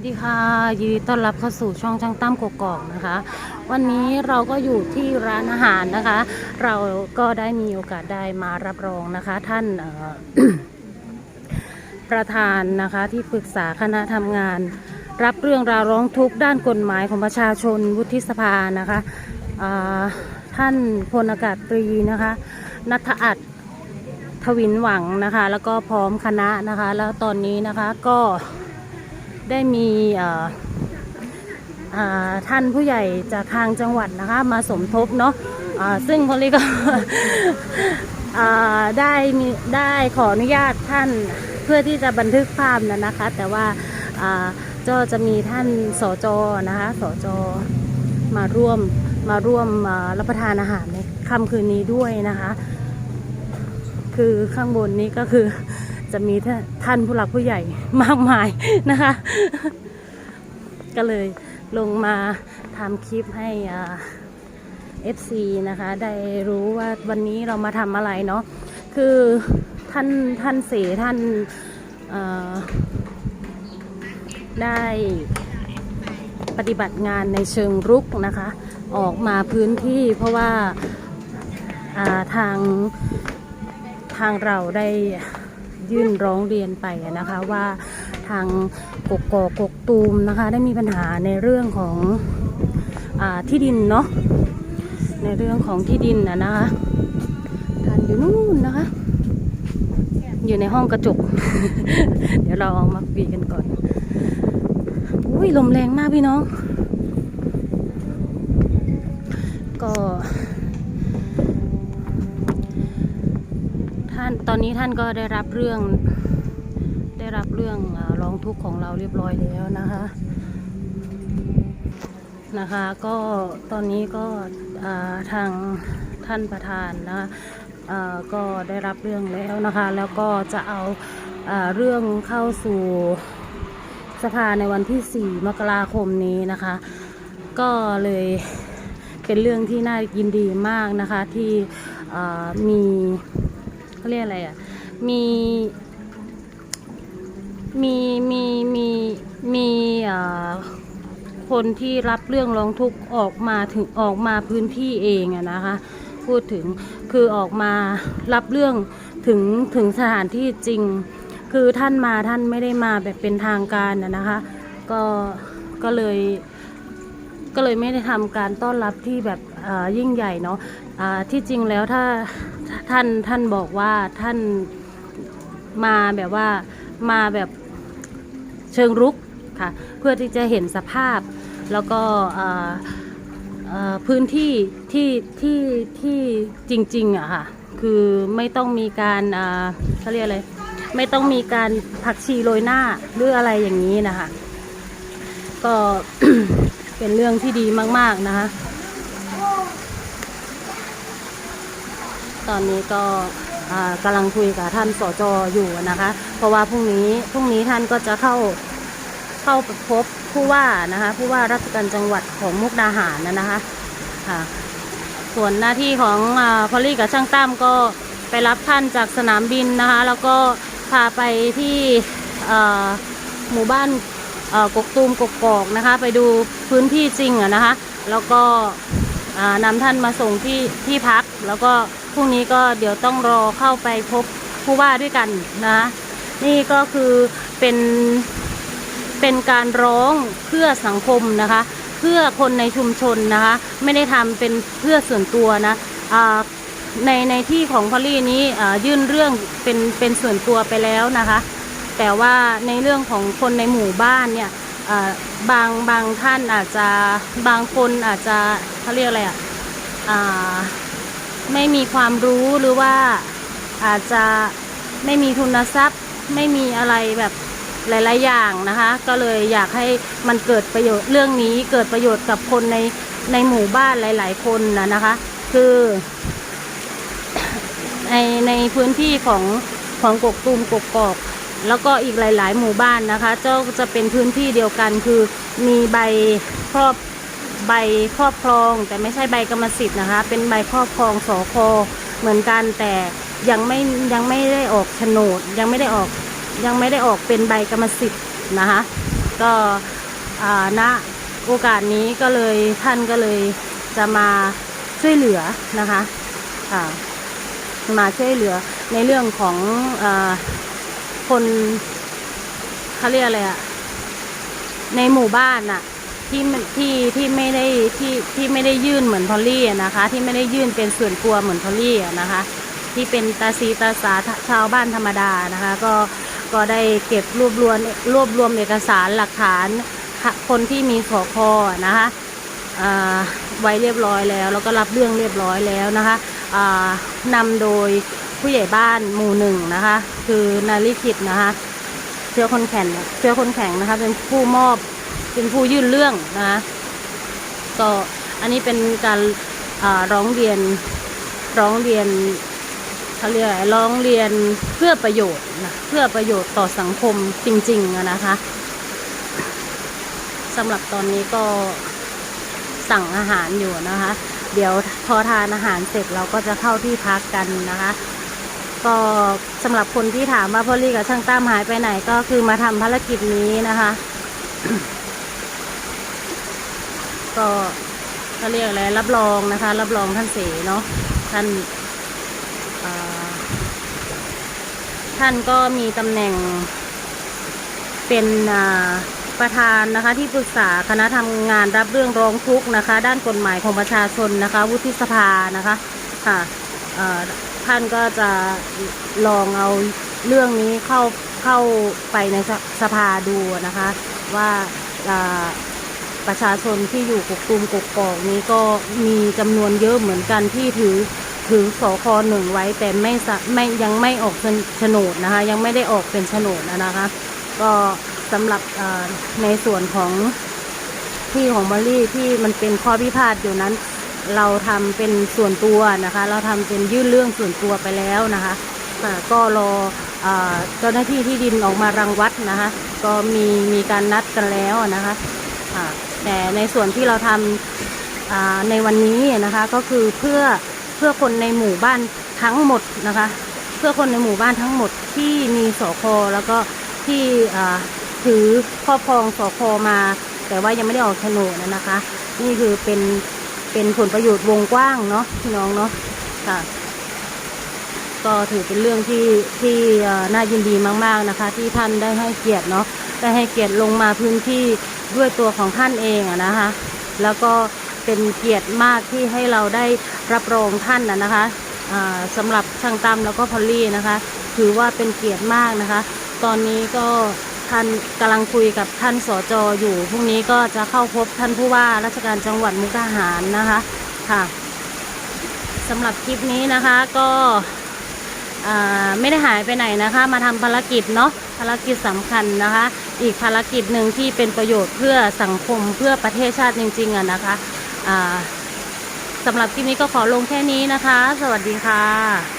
สวัสดีค่ะยินดีต้อนรับเข้าสู่ช่องช่างตั้มกกอกนะคะ วันนี้เราก็อยู่ที่ร้านอาหารนะคะ เราก็ได้มีโอกาสได้มารับรองนะคะ ท่านประธานนะคะที่ปรึกษาคณะทำงาน รับเรื่องราวร้องทุกข์ด้านกฎหมายของประชาชนวุฒิสภานะคะท่านพลอากาศตรีนะคะนัทอัดทวินหวังนะคะ แล้วก็พร้อมคณะนะคะ แล้วตอนนี้นะคะก็ ได้มีท่านผู้ใหญ่จากทางจังหวัดนะคะ มาสมทบเนาะอ่าซึ่งพอลลี่ก็ได้มีได้ขออนุญาตท่านเพื่อที่จะบันทึกภาพนะนะคะ แต่ว่าอ่าก็จะมีท่านสจนะคะสจมาร่วมมาร่วมรับประทานอาหารในค่ำคืนนี้ด้วยนะคะ คือข้างบนนี้ก็คือ จะมีท่านผู้หลักผู้ใหญ่มากมายนะคะ ก็เลยลงมาทำคลิปให้อ่า FC นะคะ ได้รู้ว่าวันนี้เรามาทำอะไรเนาะคือท่านท่านเสท่านได้ปฏิบัติงานในเชิงรุกนะคะ ออกมาพื้นที่เพราะว่าอ่าทางทางเราได้ ยื่นร้องเรียนไปนะคะว่าทางกกอกกกตูมนะคะ ได้มีปัญหาในเรื่องของอที่ดินเนาะในเรื่องของที่ดินนะนะคะท่านอยู่นู่นนะคะ อยู่ในห้องกระจก เดี๋ยวเราเอามาคุยกันก่อนอุ้ยลมแรงมากพี่น้อง ก็านตอนนี้ท่านก็ได้รับเรื่อง ได้รับเรื่องร้องทุกข์ของเราเรียบร้อยแล้วนะคะนะคะก็ตอนนี้ก็ทางท่านประธานนะคะก็ได้รับเรื่องแล้วนะคะ แล้วก็จะเอาอเรื่องเข้าสู่สภาในวันที่ 4 มกราคมนี้นะคะ ก็เลยเป็นเรื่องที่น่ายินดีมากนะคะที่มี เขาเรียกอะไรอะ มีมีมีมีมีคนที่รับเรื่องร้องทุกข์ออกมาถึงออกมาพื้นที่เองอะนะคะ พูดถึงคือออกมารับเรื่องถึงถึงสถานที่จริง คือท่านมาท่านไม่ได้มาแบบเป็นทางการอะนะคะ ก็ก็เลยก็เลยไม่ได้ทำการต้อนรับที่แบบยิ่งใหญ่เนาะอ่าที่จริงแล้วถ้า ท่านท่านบอกว่าท่านมาแบบว่ามาแบบเชิงรุกค่ะเพื่อที่จะเห็นสภาพแล้วก็พื้นที่ที่ที่ที่จริงๆอะค่ะคือไม่ต้องมีการเขาเรียกอะไรไม่ต้องมีการผักชีโรยหน้าหรืออะไรอย่างนี้นะคะ ก็เป็นเรื่องที่ดีมาก ๆนะคะ ตอนนี้ก็อ่ากำลังคุยกับท่านสจอยู่นะคะ เพราะว่าพรุ่งนี้พรุ่งนี้ท่านก็จะเข้าเข้าพบผู้ว่านะคะผู้ว่าราชการจังหวัดของมุกดาหารนะนะคะค่ะส่วนหน้าที่ของอพอลลี่กับช่างตั้มก็ไปรับท่านจากสนามบินนะคะ แล้วก็พาไปที่หมู่บ้านกกตูมกกกอกนะคะ ไปดูพื้นที่จริงอะนะคะ แล้วก็นำท่านมาส่งที่ที่พักแล้วก็ รุ่งนี้ก็เดี๋ยวต้องรอเข้าไปพบผู้ว่าด้วยกันนะ นี่ก็คือเป็นเป็นการร้องเพื่อสังคมนะคะ เพื่อคนในชุมชนนะคะ ไม่ได้ทำเป็นเพื่อส่วนตัวนะในในที่ของพอลี่นี้ยื่นเรื่องเป็นเป็นส่วนตัวไปแล้วนะคะ แต่ว่าในเรื่องของคนในหมู่บ้านเนี่ยบางบางท่านอาจจะบางคนอาจจะเขาเรียกอะไรอะอ่า ไม่มีความรู้หรือว่าอาจจะไม่มีทุนทรัพย์ ไม่มีอะไรแบบหลาย ๆ อย่างนะคะ ก็เลยอยากให้มันเกิดประโยชน์เรื่องนี้เกิดประโยชน์กับคนในในหมู่บ้านหลาย ๆ คนนะนะคะ คือในในพื้นที่ของของกกตูมกกกอกแล้วก็อีกหลาย ๆ หมู่บ้านนะคะ เจ้าจะเป็นพื้นที่เดียวกันคือมีใบครอบ ใบครอบครอง แต่ไม่ใช่ใบกรรมสิทธิ์นะคะ เป็นใบครอบครองสอคเหมือนกันแต่ยังไม่ยังไม่ได้ออกโฉนด ยังไม่ได้ออกยังไม่ได้ออกเป็นใบกรรมสิทธิ์นะคะ ก็อ่าณโอกาสนี้ก็เลยท่านก็เลยจะมาช่วยเหลือนะคะะมาช่วยเหลือในเรื่องของอคนเขาเรียกอะไรอะในหมู่บ้านน่ะ ที่ที่ที่ไม่ได้ที่ที่ไม่ได้ยื่นเหมือนพอลลี่นะคะ ที่ไม่ได้ยื่นเป็นส่วนตัวเหมือนพอลลี่นะคะ ที่เป็นตาซีตาสาชาวบ้านธรรมดานะคะ ก็ก็ได้เก็บรวบรวมรวบรวมเอกสารหลักฐานคนที่มีสคนะคะอ่าไว้เรียบร้อยแล้ว แล้วก็รับเรื่องเรียบร้อยแล้วนะคะอ่านำโดยผู้ใหญ่บ้านหมู่หนึ่งนะคะ คือนาริคิดนะคะเชื้อคนแข็งเชื้อคนแข็งนะคะเป็นผู้มอบ เป็นผู้ยื่นเรื่องนะคะก็อันนี้เป็นการร้องเรียนร้องเรียนเขาเรียกอะไรร้องเรียนเพื่อประโยชน์นะเพื่อประโยชน์ต่อสังคมจริงๆนะคะสำหรับตอนนี้ก็สั่งอาหารอยู่นะคะ เดี๋ยวพอทานอาหารเสร็จเราก็จะเข้าที่พักกันนะคะ ก็สำหรับคนที่ถามว่าพ่อลี่กับช่างตั้มหายไปไหนก็คือมาทำภารกิจนี้นะคะ ก็เขาเรียกอะไรรับรองนะคะ รับรองท่านเสเนาะท่านท่านก็มีตำแหน่งเป็นประธานนะคะที่ปรึกษาคณะทำงานรับเรื่องร้องทุกข์นะคะ ด้านกฎหมายของประชาชนนะคะ วุฒิสภานะคะค่ะท่านก็จะลองเอาเรื่องนี้เข้าเข้าไปในสสภาดูนะคะ ว่า ประชาชนที่อยู่กกตูมกกอกนี้ก็มีจำนวนเยอะเหมือนกันที่ถือถือสคหนึ่งไว้แต่ไม่สะไม่ยังไม่ออกเป็นโฉนดนะคะ ยังไม่ได้ออกเป็นโฉนดนะคะ ก็สำหรับในส่วนของที่ของบอลลี่ที่มันเป็นข้อพิพาทอยู่นั้น เราทำเป็นส่วนตัวนะคะ เราทำเป็นยื่นเรื่องส่วนตัวไปแล้วนะคะอ่ก็รอเจ้าหน้าที่ที่ดินออกมารังวัดนะคะ ก็มีมีการนัดกันแล้วนะคะอ่า แต่ในส่วนที่เราทำในวันนี้นะคะ ก็คือเพื่อเพื่อคนในหมู่บ้านทั้งหมดนะคะ เพื่อคนในหมู่บ้านทั้งหมดที่มีสคแล้วก็ที่ถือครอบครองสคมา แต่ว่ายังไม่ได้ออกโฉนดนะคะ นี่คือเป็นเป็นผลประโยชน์วงกว้างเนาะพี่น้องเนาะค่ะก็ถือเป็นเรื่องที่ที่น่ายินดีมาก ๆนะคะ ที่ท่านได้ให้เกียรติเนาะได้ให้เกียรติลงมาพื้นที่ ด้วยตัวของท่านเองอะนะคะ แล้วก็เป็นเกียรติมากที่ให้เราได้รับรองท่านนะนะคะสำหรับช่างตั้มแล้วก็พอลลี่นะคะ ถือว่าเป็นเกียรติมากนะคะ ตอนนี้ก็ท่านกำลังคุยกับท่านสจอยู่พรุ่งนี้ก็จะเข้าพบท่านผู้ว่าราชการจังหวัดมุกดาหารนะคะค่ะสำหรับคลิปนี้นะคะก็ไม่ได้หายไปไหนนะคะ มาทำภารกิจเนาะภารกิจสำคัญนะคะ อีกภารกิจหนึ่งที่เป็นประโยชน์เพื่อสังคมเพื่อประเทศชาติจริงๆอะนะคะสำหรับคลิปนี้ก็ขอลงแค่นี้นะคะ สวัสดีค่ะ